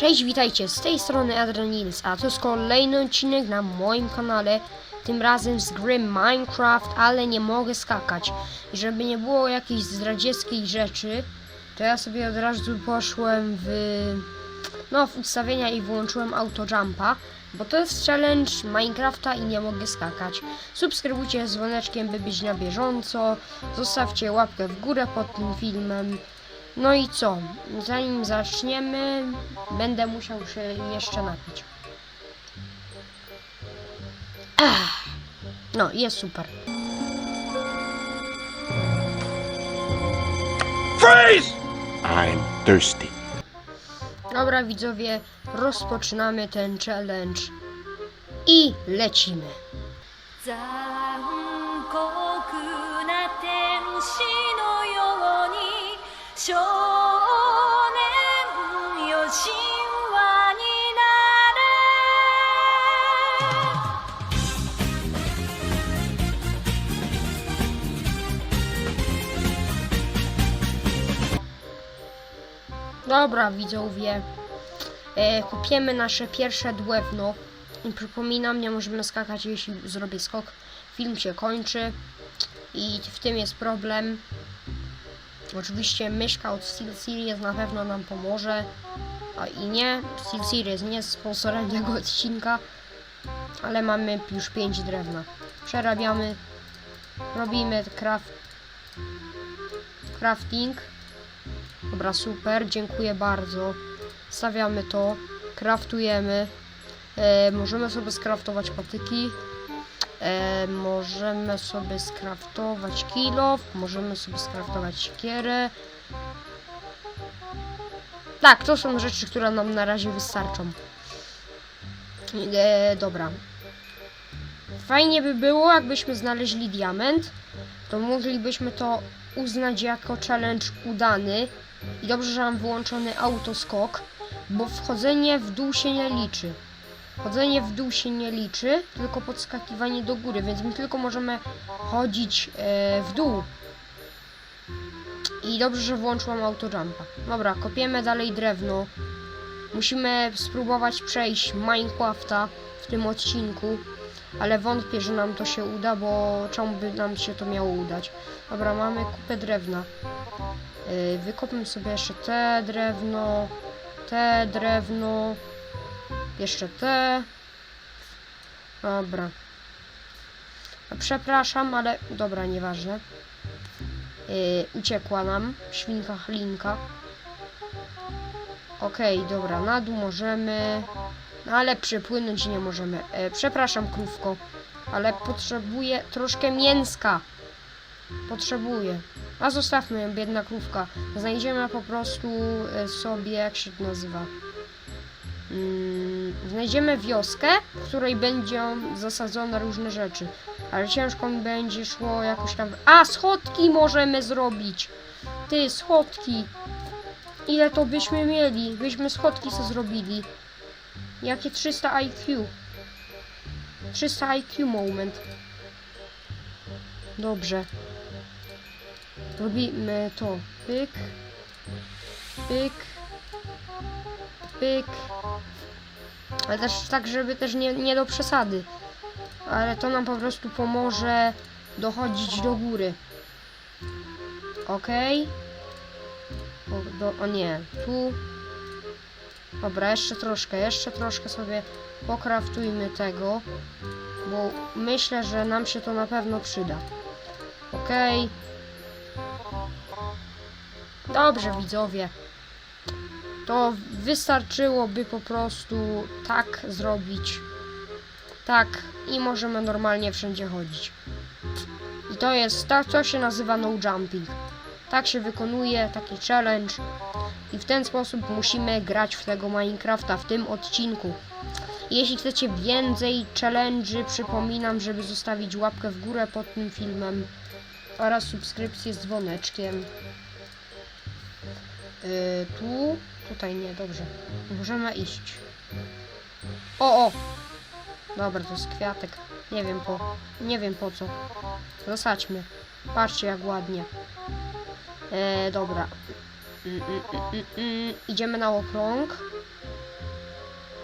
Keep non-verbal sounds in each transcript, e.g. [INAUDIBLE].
Cześć, witajcie, z tej strony Adrian Nils, a to jest kolejny odcinek na moim kanale, tym razem z gry Minecraft, ale nie mogę skakać. Żeby nie było jakiejś zdradzieckiej rzeczy, to ja sobie od razu poszłem w, no, w ustawienia i włączyłem autojumpa, bo to jest challenge Minecrafta i nie mogę skakać. Subskrybujcie z dzwoneczkiem, by być na bieżąco, zostawcie łapkę w górę pod tym filmem. No i co? Zanim zaczniemy, będę musiał się jeszcze napić. Ech. No, jest super. Freeze! I'm thirsty. Dobra, widzowie, rozpoczynamy ten challenge i lecimy. 残酷な天使のように 少年よ神話になれ Dobra, widzowie, e, kupiemy nasze pierwsze drewno. I przypominam, nie możemy skakać, jeśli zrobię skok. Film się kończy i w tym jest problem. Oczywiście myszka od Steel Series na pewno nam pomoże. A i nie, Steel Series nie jest sponsorem [LAUGHS] tego odcinka, ale mamy już 5 drewna. Przerabiamy, robimy craft, crafting. Dobra, super, dziękuję bardzo. Stawiamy to, kraftujemy. E, możemy sobie skraftować patyki. E, możemy sobie skraftować kilof. Możemy sobie skraftować siekierę. Tak, to są rzeczy, które nam na razie wystarczą. E, dobra. Fajnie by było, jakbyśmy znaleźli diament. To moglibyśmy to uznać jako challenge udany. I dobrze, że mam wyłączony autoskok, bo wchodzenie w dół się nie liczy. Chodzenie w dół się nie liczy, tylko podskakiwanie do góry, więc my tylko możemy chodzić e, w dół. I dobrze, że włączyłam autojumpa. Dobra, kopiemy dalej drewno. Musimy spróbować przejść Minecrafta w tym odcinku, ale wątpię, że nam to się uda, bo czemu by nam się to miało udać? Dobra, mamy kupę drewna. Yy, Wykopmy sobie jeszcze te drewno, te drewno, jeszcze te. Dobra. Przepraszam, ale dobra, nieważne. Yy, uciekła nam świnka chlinka. Okej, dobra, na dół możemy, no ale przepłynąć nie możemy. E, przepraszam, krówko, ale potrzebuję troszkę mięska. Potrzebuję. A zostawmy ją, biedna krówka. Znajdziemy po prostu e, sobie, jak się to nazywa. Mm, znajdziemy wioskę, w której będą zasadzone różne rzeczy. Ale ciężko mi będzie szło jakoś tam. A, schodki możemy zrobić! Ty, schodki! Ile to byśmy mieli? Byśmy schodki co zrobili. Jakie 300 IQ? 300 IQ moment. Dobrze. Robimy to. Pyk. Pyk. Pyk. Ale też tak, żeby też nie, nie do przesady. Ale to nam po prostu pomoże dochodzić do góry. Okej. O, o nie, tu. Dobra, jeszcze troszkę, jeszcze troszkę sobie pokraftujmy tego. Bo myślę, że nam się to na pewno przyda. Okej. Dobrze, widzowie. To wystarczyłoby po prostu tak zrobić. Tak, i możemy normalnie wszędzie chodzić. I to jest, tak, to się nazywa no jumping. Tak się wykonuje taki challenge. I w ten sposób musimy grać w tego Minecrafta w tym odcinku. Jeśli chcecie więcej challenge'y, przypominam, żeby zostawić łapkę w górę pod tym filmem oraz subskrypcję z dzwoneczkiem. Yy, tu, tutaj nie, dobrze. Możemy iść. O, o! Dobra, to jest kwiatek. Nie wiem po, nie wiem po co. Zasadźmy. Patrzcie jak ładnie. E, dobra. Mm, mm, mm, mm, mm. Idziemy na okrąg.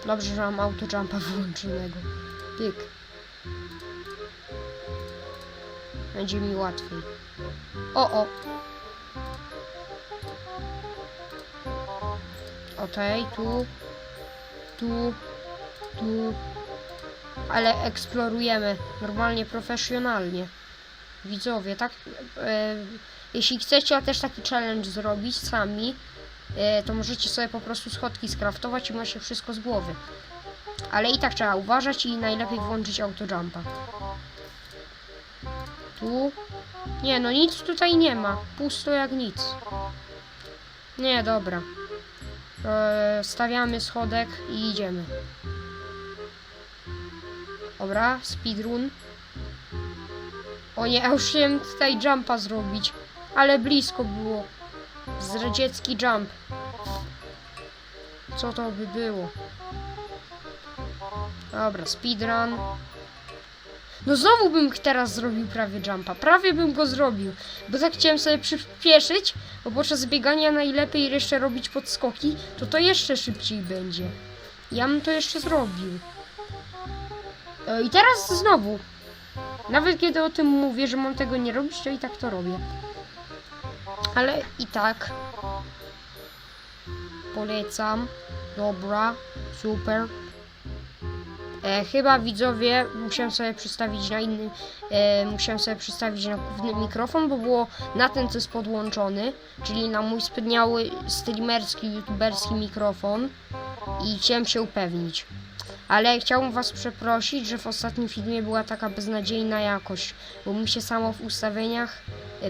Dobrze, że mam autojumpa [LAUGHS] wyłączonego. Pyk. Będzie mi łatwiej. O, o. Okej, tu. Tu. Tu. Ale eksplorujemy. Normalnie, profesjonalnie. Widzowie, tak? E, jeśli chcecie też taki challenge zrobić sami, e, to możecie sobie po prostu schodki skraftować i macie wszystko z głowy. Ale i tak trzeba uważać i najlepiej włączyć autojumpa. Tu. Nie, no nic tutaj nie ma. Pusto jak nic. Nie, dobra. E, stawiamy schodek i idziemy. Dobra, speedrun. O nie, ja już chciałem tutaj jumpa zrobić, ale blisko było. Zdradziecki jump. Co to by było? Dobra, speedrun. No znowu bym teraz zrobił prawie jumpa. Prawie bym go zrobił. Bo tak chciałem sobie przyspieszyć, bo podczas biegania najlepiej jeszcze robić podskoki, to to jeszcze szybciej będzie. Ja bym to jeszcze zrobił. E, I teraz znowu. Nawet kiedy o tym mówię, że mam tego nie robić, to i tak to robię. Ale i tak. Polecam. Dobra. Super. E, chyba widzowie musiałem sobie przestawić na inny. E, musiałem sobie przestawić na główny mikrofon, bo było na ten, co jest podłączony, czyli na mój spydniały streamerski, youtuberski mikrofon. I chciałem się upewnić. Ale chciałbym Was przeprosić, że w ostatnim filmie była taka beznadziejna jakość, bo mi się samo w ustawieniach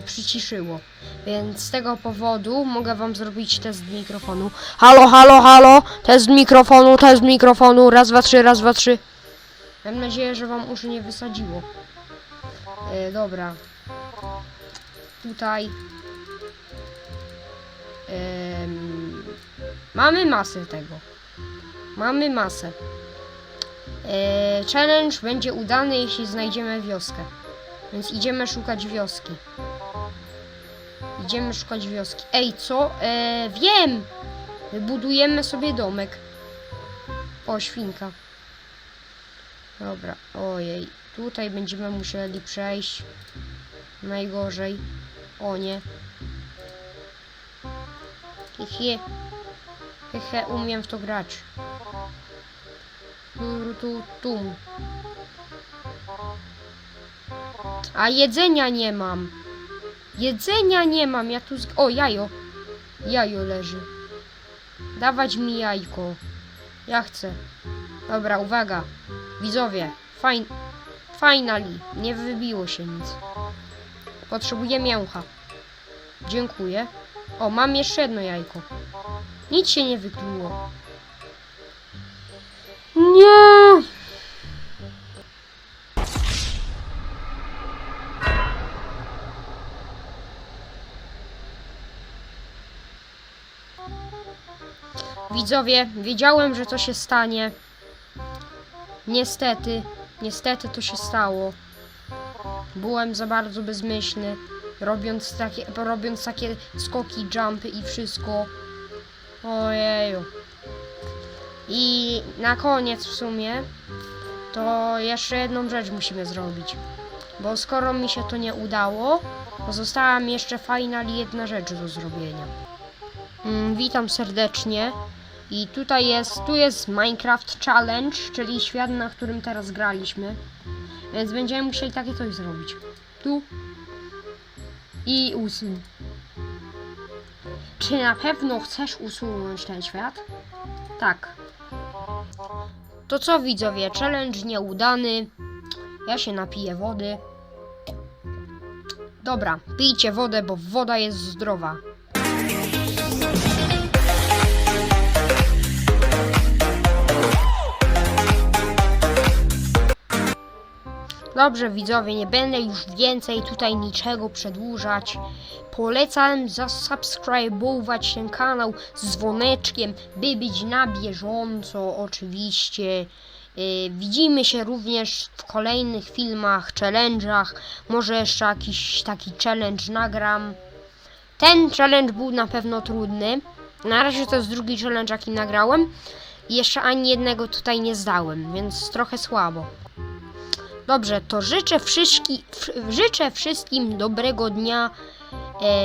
przyciszyło. Więc z tego powodu mogę Wam zrobić test mikrofonu. Halo, halo, halo! Test mikrofonu, test mikrofonu. Raz, dwa, trzy, raz, dwa, trzy. Mam nadzieję, że Wam uszy nie wysadziło. E, dobra. Tutaj. Em, mamy masę tego. Mamy masę. E, challenge będzie udany, jeśli znajdziemy wioskę. Więc idziemy szukać wioski. Idziemy szukać wioski. Ej, co? E, wiem! Budujemy sobie domek. O, świnka. Dobra, ojej. Tutaj będziemy musieli przejść. Najgorzej. O nie. Hehe. Hehe, umiem w to grać. Tu, tu. A jedzenia nie mam. Jedzenia nie mam. Ja tu. Z... O, jajo. Jajo leży. Dawać mi jajko. Ja chcę. Dobra, uwaga. Widzowie. Fajn. Finally. Nie wybiło się nic. Potrzebuję mięcha. Dziękuję. O, mam jeszcze jedno jajko. Nic się nie wykluło. Widzowie, wiedziałem, że to się stanie. Niestety, niestety to się stało. Byłem za bardzo bezmyślny, robiąc takie, robiąc takie skoki, jumpy i wszystko. Ojeju. I na koniec w sumie to jeszcze jedną rzecz musimy zrobić. Bo skoro mi się to nie udało, została mi jeszcze final jedna rzecz do zrobienia. Mm, witam serdecznie. I tutaj jest, tu jest Minecraft Challenge, czyli świat, na którym teraz graliśmy. Więc będziemy musieli takie coś zrobić. Tu. I usuń. Czy na pewno chcesz usunąć ten świat? Tak. To co widzowie, challenge nieudany. Ja się napiję wody. Dobra, pijcie wodę, bo woda jest zdrowa. Dobrze widzowie, nie będę już więcej tutaj niczego przedłużać. Polecam zasubskrybować ten kanał z dzwoneczkiem, by być na bieżąco oczywiście. Yy, widzimy się również w kolejnych filmach, challenge'ach. Może jeszcze jakiś taki challenge nagram. Ten challenge był na pewno trudny. Na razie to jest drugi challenge, jaki nagrałem. Jeszcze ani jednego tutaj nie zdałem, więc trochę słabo. Dobrze, to życzę, wszystki, życzę wszystkim dobrego dnia